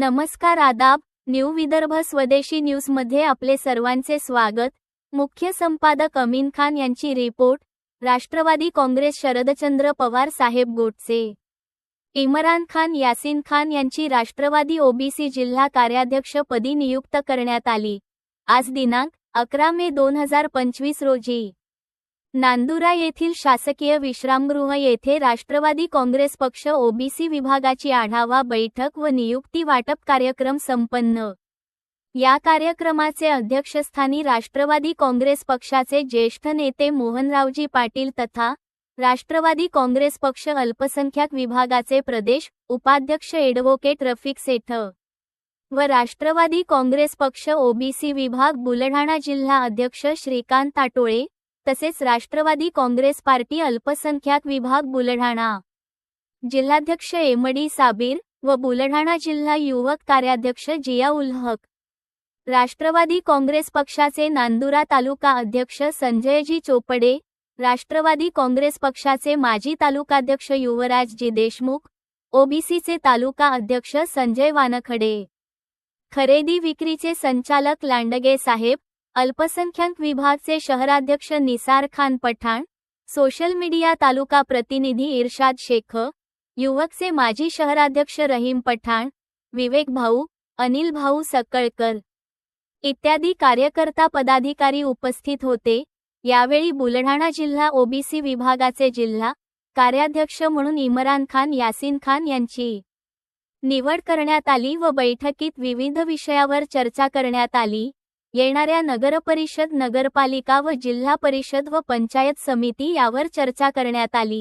नमस्कार आदाब न्यू विदर्भ स्वदेशी न्यूजमध्ये आपले सर्वांचे स्वागत. मुख्य संपादक अमीन खान यांची रिपोर्ट राष्ट्रवादी काँग्रेस शरदचंद्र पवार साहेब गोटचे इम्रान खान यासिन खान यांची राष्ट्रवादी ओबीसी जिल्हा कार्याध्यक्षपदी नियुक्त करण्यात आली. आज दिनांक अकरा मे दोन हजार पंचवीस रोजी. नांदुरा येथील शासकीय विश्रामगृह येथे राष्ट्रवादी काँग्रेस पक्ष ओबीसी विभागाची आढावा बैठक व नियुक्ती वाटप कार्यक्रम संपन्न. या कार्यक्रमाचे अध्यक्षस्थानी राष्ट्रवादी काँग्रेस पक्षाचे ज्येष्ठ नेते मोहनरावजी पाटील तथा राष्ट्रवादी काँग्रेस पक्ष अल्पसंख्याक विभागाचे प्रदेश उपाध्यक्ष एडव्होकेट रफिक सेठ व राष्ट्रवादी काँग्रेस पक्ष ओबीसी विभाग बुलढाणा जिल्हा अध्यक्ष श्रीकांत ताटोळे तसेच राष्ट्रवादी काँग्रेस पार्टी अल्पसंख्याक विभाग बुलढाणा. जिल्हाध्यक्ष एमडी साबीर व बुलढाणा जिल्हा युवक कार्याध्यक्ष जिया उल हक राष्ट्रवादी काँग्रेस पक्षाचे नांदुरा तालुका अध्यक्ष संजयजी चोपडे राष्ट्रवादी काँग्रेस पक्षाचे माजी तालुकाध्यक्ष युवराजजी देशमुख ओबीसीचे तालुका अध्यक्ष संजय वानखडे. खरेदी विक्रीचे संचालक लांडगे साहेब अल्पसंख्याक विभागचे शहराध्यक्ष निसार खान पठाण सोशल मीडिया तालुका प्रतिनिधी इर्शाद शेख युवकचे माजी शहराध्यक्ष रहीम पठाण विवेक भाऊ अनिल भाऊ सकळकर इत्यादी कार्यकर्ता पदाधिकारी उपस्थित होते. यावेळी बुलढाणा जिल्हा ओबीसी विभागाचे जिल्हा कार्याध्यक्ष म्हणून इम्रान खान यासिन खान यांची निवड करण्यात आली व बैठकीत विविध विषयावर चर्चा करण्यात आली. येणाऱ्या नगरपरिषद नगरपालिका व जिल्हा परिषद व पंचायत समिती यावर चर्चा करण्यात आली.